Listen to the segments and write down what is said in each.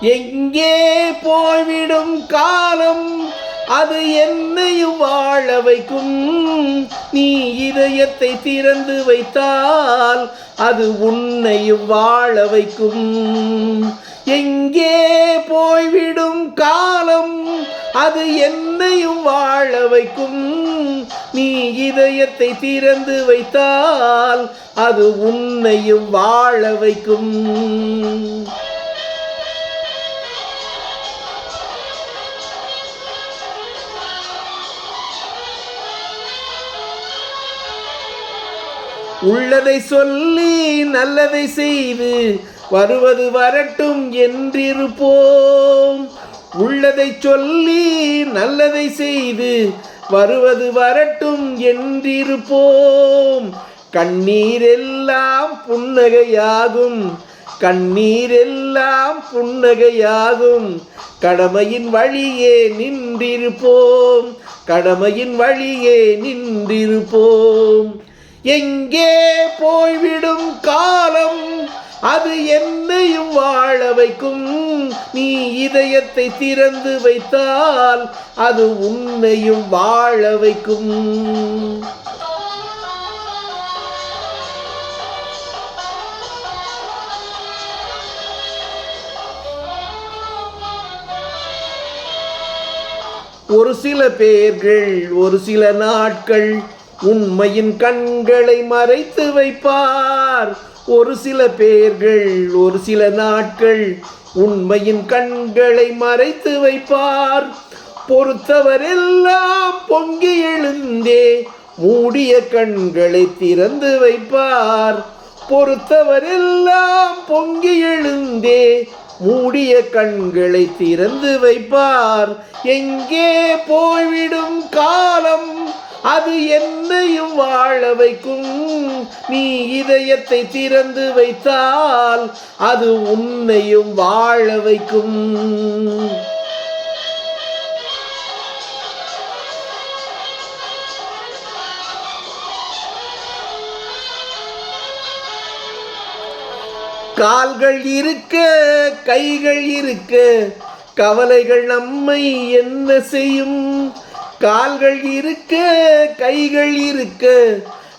எங்கே போய்விடும் காலம்? அது என்னையும் வாழ வைக்கும். நீ இதயத்தை திறந்து வைத்தால் அது உன்னையும் வாழ வைக்கும். எங்கே போய்விடும் காலம்? அது என்னையும் வாழ வைக்கும். நீ இதயத்தை திறந்து வைத்தால் அது உன்னையும் வாழ வைக்கும். உள்ளதை சொல்லி நல்லதை செய்து வருவது வரட்டும் என்றிருப்போம். உள்ளதை சொல்லி நல்லதை செய்து வருவது வரட்டும் என்றிருப்போம். கண்ணீரெல்லாம் புன்னகையாகும். கண்ணீரெல்லாம் புன்னகையாகும். கடமையின் வழியே நின்றிருப்போம். கடமையின் வழியே நின்றிருப்போம். எங்கே போய்விடும் காலம்? அது என்னையும் வாழ வைக்கும். நீ இதயத்தை திறந்து வைத்தால் அது உன்னையும் வாழ வைக்கும். ஒரு சில பேர்கள் ஒரு சில நாட்கள் உண்மையின் கண்களை மறைத்து வைப்பார். ஒரு சில பேர்கள் ஒரு சில நாட்கள் உண்மையின் கண்களை மறைத்து வைப்பார். பொறுத்தவரெல்லாம் பொங்கி எழுந்தே மூடிய கண்களை திறந்து வைப்பார். பொறுத்தவரெல்லாம் பொங்கி எழுந்தே மூடிய கண்களை திறந்து வைப்பார். எங்கே போய்விடும் காலம் அது என்னையும் வாழ வைக்கும். நீ இதயத்தை திறந்து வைத்தால் அது உன்னையும் வாழ வைக்கும். கால்கள் இருக்க கைகள் இருக்க கவலைகள் நம்மை என்ன செய்யும்? கால்கள் இருக்க கைகள் இருக்க.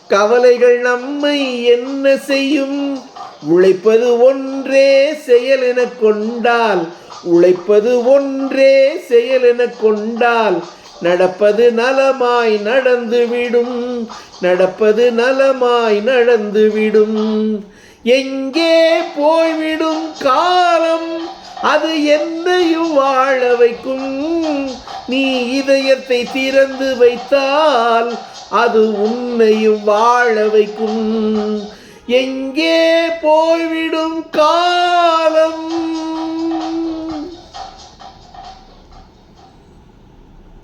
கவலைகள் நம்மை என்ன செய்யும்? உழைப்பது ஒன்றே செயல் என கொண்டால். உழைப்பது ஒன்றே செயல் என கொண்டால். நடப்பது நலமாய் நடந்துவிடும் நடப்பது நலமாய் நடந்துவிடும் எங்கே போய்விடும் காலம்? அது என்னையும் வாழ வைக்கும். நீ இதயத்தை திறந்து வைத்தால் அது உன்னையும் வாழ வைக்கும். எங்கே போய்விடும் கா